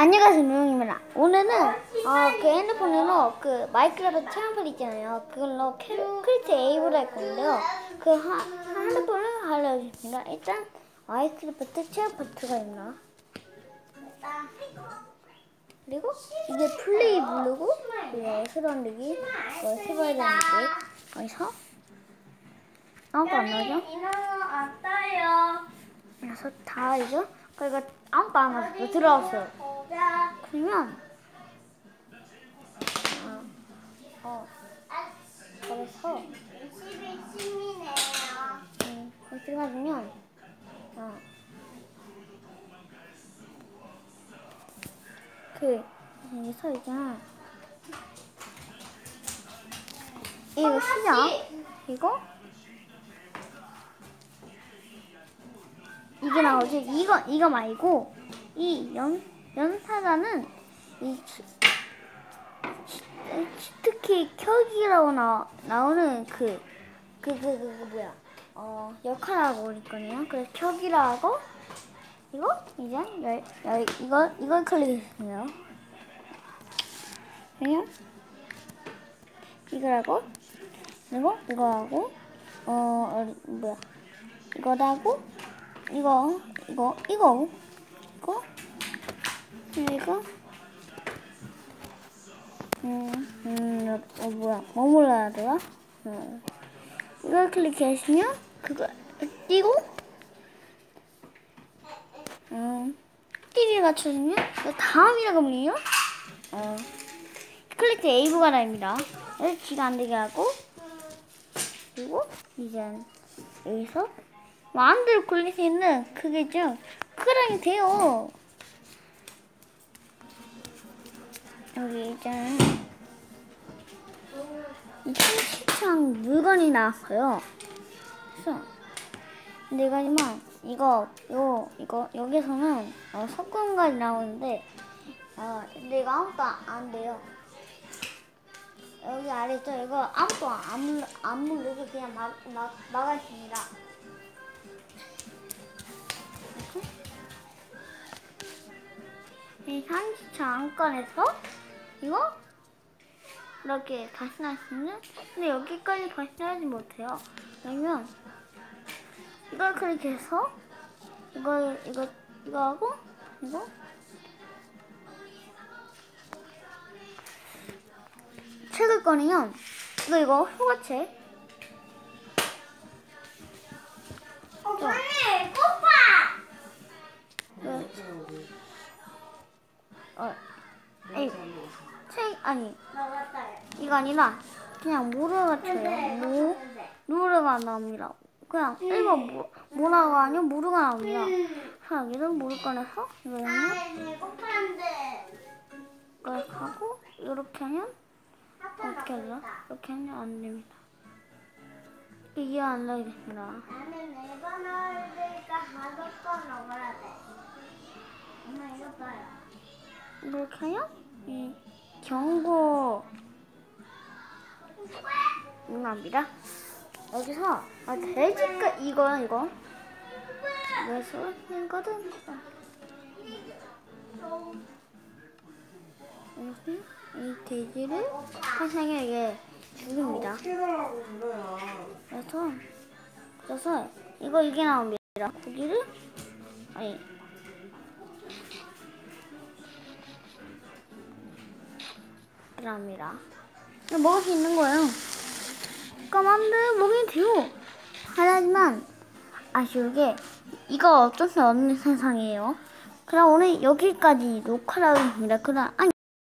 안녕하세요 명입니다. 오늘은 어, 그 핸드폰으로 그 마이크래프트 체험판 있잖아요. 그걸로 크리트 에이브를 할 건데요. 그 하, 핸드폰을 알려주겠습니다. 일단 마이크래프트 체험판 들어가있나? 그리고 이게 플레이 누르고 이거 세번들기 이거 세번야 되는데 여기서 아무것도 안 나오죠? 그래서 다 알죠? 그리고 아무것도 안 나왔어요 들어왔어요. 그러면 어, 어 그래서 21심이네요. 음, 거기 들어가면 어, 그 여기서 있잖아 이거 시작 이거 이게 나오지? 이거 이거 말고 이 연 연사자는 이 치트키 켜기라고 나 나오는 그 그 그 그 그 뭐야? 어 역할하고 있거든요. 그래서 켜기라고? 이거? 이제 여, 여, 이거 이걸 클릭했어요. 그냥 이거라고? 그리고 이거 하고 어 어디 뭐야? 이거라고 이거 이거 이거 이거 이거 음, 음, 어, 뭐야, 뭐 몰라야 돼요? 음. 이걸 클릭하시면, 그거, 띄고, 음, 띠를 맞춰주면, 그 다음이라고 불리요 어, 클릭 에이브가 나입니다. 여기 귀가 안 되게 하고, 그리고, 이제, 여기서, 마음대로 굴릴 수 있는 그게 좀, 크랑이 돼요. 여기 이제 이 청취창 물건이 나왔어요. 그래서 내가지만 이거 요 이거 여기서는 어, 석궁까지 나오는데 어 근데 이거 아무것도 안 돼요. 여기 아래 있죠? 이거 아무것도 안, 물- 안 물르고 그냥 막, 막, 막아 있습니다. 이 상지차 안건에서 이거 이렇게 날수 있는 근데 여기까지 나지 못해요 왜냐면 이걸 클릭해서 이거 이거 이거 하고 이거 책을 꺼내면 이거 이거 효과책 아니. 이거 아니라 그냥 모르가 쳐요 모 모르가 나옵니다 그냥 일반 모 모나가 아니고 모르가 나옵니다 자 여기는 모르 꺼내서 이거 그냥 나는 배고픈데. 이렇게 하고 이렇게 하면 어떻게 하죠? 이렇게 하면 안 됩니다. 이게 안 됩니다. 나는 돼. 엄마 이거 봐요. 이렇게 하면? 이 경고 응합니다. 여기서 아, 돼지가 이거는 이거 그래서 이거든 이 돼지를 화상에게 죽입니다. 그래서 그래서 이거 이게 나옵니다. 고기를 아니 이거 먹을 수 있는 거예요. 까만데 먹이 돼요. 하지만 아쉬우게 이거 어쩔 수 없는 세상이에요. 그럼 오늘 여기까지 하겠습니다. 그럼 안